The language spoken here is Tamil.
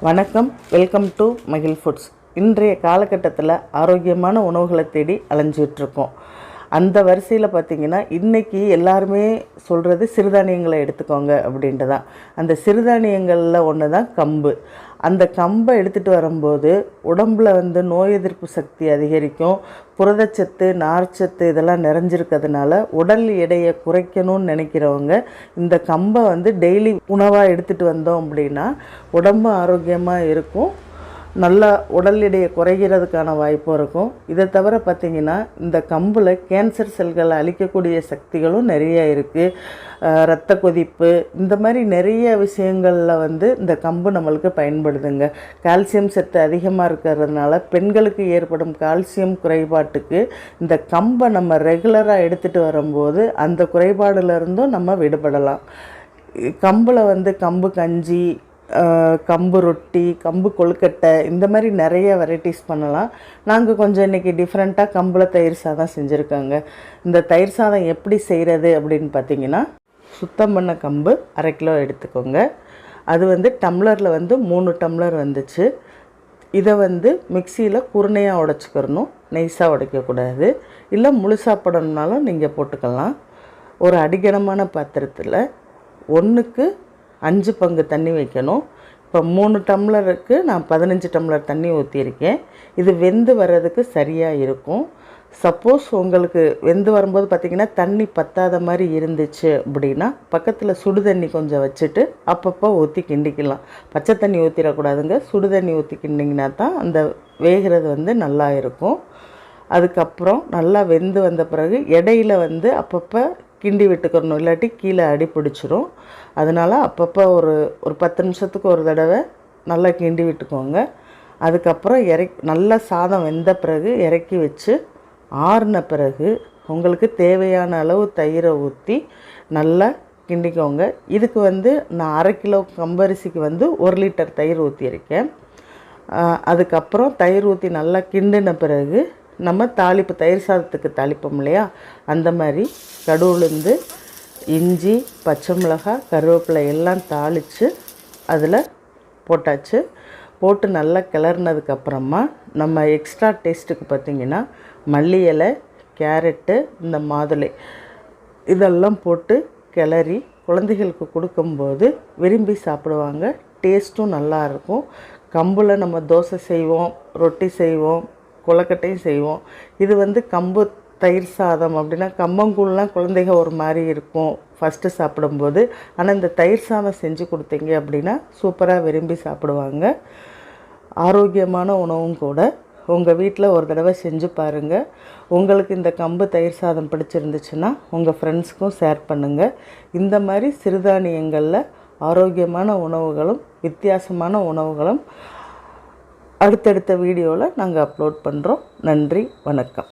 வணக்கம் வெல்கம் டு மகிழ் ஃபுட்ஸ். இன்றைய காலகட்டத்தில் ஆரோக்கியமான உணவுகளை தேடி அலைஞ்சிட்ருக்கோம். அந்த வரிசையில் பார்த்தீங்கன்னா இன்றைக்கி எல்லாருமே சொல்கிறது சிறுதானியங்களை எடுத்துக்கோங்க அப்படின்ட்டு தான் அந்த சிறுதானியங்களில் ஒன்று தான் கம்பு. அந்த கம்பை எடுத்துகிட்டு வரும்போது உடம்புல வந்து நோய் எதிர்ப்பு சக்தி அதிகரிக்கும். புரதச்சத்து நார்ச்சத்து இதெல்லாம் நிறைஞ்சிருக்கிறதுனால உடல் எடையை குறைக்கணும்னு நினைக்கிறவங்க இந்த கம்பை வந்து டெய்லி உணவாக எடுத்துகிட்டு வந்தோம் அப்படின்னா உடம்பு ஆரோக்கியமாக இருக்கும். நல்லா உடல் எடையை குறைகிறதுக்கான வாய்ப்பும் இருக்கும். இதை தவிர பார்த்திங்கன்னா இந்த கம்பில் கேன்சர் செல்களை அழிக்கக்கூடிய சக்திகளும் நிறைய இருக்குது இரத்த கொதிப்பு இந்த மாதிரி நிறைய விஷயங்களில் வந்து இந்த கம்பு நம்மளுக்கு பயன்படுதுங்க. கால்சியம் சத்து அதிகமாக இருக்கிறதுனால பெண்களுக்கு ஏற்படும் கால்சியம் குறைபாட்டுக்கு இந்த கம்பை நம்ம ரெகுலராக எடுத்துகிட்டு வரும்போது அந்த குறைபாடுலேருந்தும் நம்ம விடுபடலாம். கம்பில் வந்து கம்பு கஞ்சி கம்பு ரொட்டி கம்பு கொழுக்கட்டை இந்த மாதிரி நிறைய வெரைட்டிஸ் பண்ணலாம். நாங்கள் கொஞ்சம் இன்றைக்கி டிஃப்ரெண்ட்டாக கம்பில் தயிர் சாதம் செஞ்சுருக்காங்க. இந்த தயிர் சாதம் எப்படி செய்கிறது அப்படின்னு பார்த்தீங்கன்னா சுத்தம் பண்ண கம்பு அரை கிலோ எடுத்துக்கோங்க. அது வந்து டம்ளரில் வந்து மூணு டம்ளர் வந்துச்சு. இதை வந்து மிக்சியில் குருணையாக உடச்சிக்கிறணும். நைஸாக உடைக்கக்கூடாது. இல்லை முழுசாக போடணுன்னாலும் நீங்கள் போட்டுக்கலாம். ஒரு அடிகனமான பாத்திரத்தில் ஒன்றுக்கு அஞ்சு பங்கு தண்ணி வைக்கணும். இப்போ மூணு டம்ளருக்கு நான் பதினஞ்சு டம்ளர் தண்ணி ஊற்றியிருக்கேன் இது வெந்து வர்றதுக்கு சரியாக இருக்கும். சப்போஸ் உங்களுக்கு வெந்து வரும்போது பார்த்திங்கன்னா தண்ணி பத்தாத மாதிரி இருந்துச்சு அப்படின்னா பக்கத்தில் சுடு தண்ணி கொஞ்சம் வச்சுட்டு அப்பப்போ ஊற்றி கிண்டிக்கலாம். பச்சை தண்ணி ஊற்றிடக்கூடாதுங்க சுடு தண்ணி ஊற்றி கிண்டிங்கன்னா தான் அந்த வேகிறது வந்து நல்லா இருக்கும். அதுக்கப்புறம் நல்லா வெந்து வந்த பிறகு இடையில வந்து அப்பப்போ கிண்டி விட்டுக்கிறணும் இல்லாட்டி கீழே அடி பிடிச்சிரும். அதனால் அப்பப்போ ஒரு ஒரு பத்து நிமிஷத்துக்கு ஒரு தடவை நல்லா கிண்டி விட்டுக்கோங்க. அதுக்கப்புறம் இறக் நல்லா சாதம் வெந்த பிறகு இறக்கி வச்சு ஆறின பிறகு உங்களுக்கு தேவையான அளவு தயிரை ஊற்றி நல்லா கிண்டிக்கோங்க. இதுக்கு வந்து நான் அரை கிலோ கம்பரிசிக்கு வந்து ஒரு லிட்டர் தயிர் ஊற்றியிருக்கேன் அதுக்கப்புறம் தயிர் ஊற்றி நல்லா கிண்டின பிறகு நம்ம தாளிப்பு தயிர் சாதத்துக்கு தாளிப்போம் இல்லையா? அந்த மாதிரி கடுவுலேருந்து இஞ்சி பச்சை மிளகாய் கருவேப்பிலை எல்லாம் தாளித்து அதில் போட்டாச்சு. போட்டு நல்லா கிளறினதுக்கப்புறமா நம்ம எக்ஸ்ட்ரா டேஸ்ட்டுக்கு பார்த்திங்கன்னா மல்லி இலை கேரட்டு இந்த மாதுளை இதெல்லாம் போட்டு கிளறி குழந்தைகளுக்கு கொடுக்கும்போது விரும்பி சாப்பிடுவாங்க. டேஸ்ட்டும் நல்லாயிருக்கும் கம்பில் நம்ம தோசை செய்வோம் ரொட்டி செய்வோம் கொலக்கட்டையும் செய்வோம். இது வந்து கம்பு தயிர் சாதம் அப்படின்னா கம்பங்கூழ்லாம் குழந்தைங்க ஒரு மாதிரி இருக்கும் ஃபஸ்ட்டு சாப்பிடும்போது. ஆனால் இந்த தயிர் சாதம் செஞ்சு கொடுத்தீங்க அப்படின்னா சூப்பராக விரும்பி சாப்பிடுவாங்க. ஆரோக்கியமான உணவும் கூட. உங்கள் வீட்டில் ஒரு தடவை செஞ்சு பாருங்கள் உங்களுக்கு இந்த கம்பு தயிர் சாதம் பிடிச்சிருந்துச்சுன்னா உங்கள் ஃப்ரெண்ட்ஸ்க்கும் ஷேர் பண்ணுங்கள் இந்த மாதிரி சிறுதானியங்களில் ஆரோக்கியமான உணவுகளும் வித்தியாசமான உணவுகளும் அடுத்தடுத்த வீடியோவில் நாங்கள் அப்லோட் பண்ணுறோம் நன்றி வணக்கம்.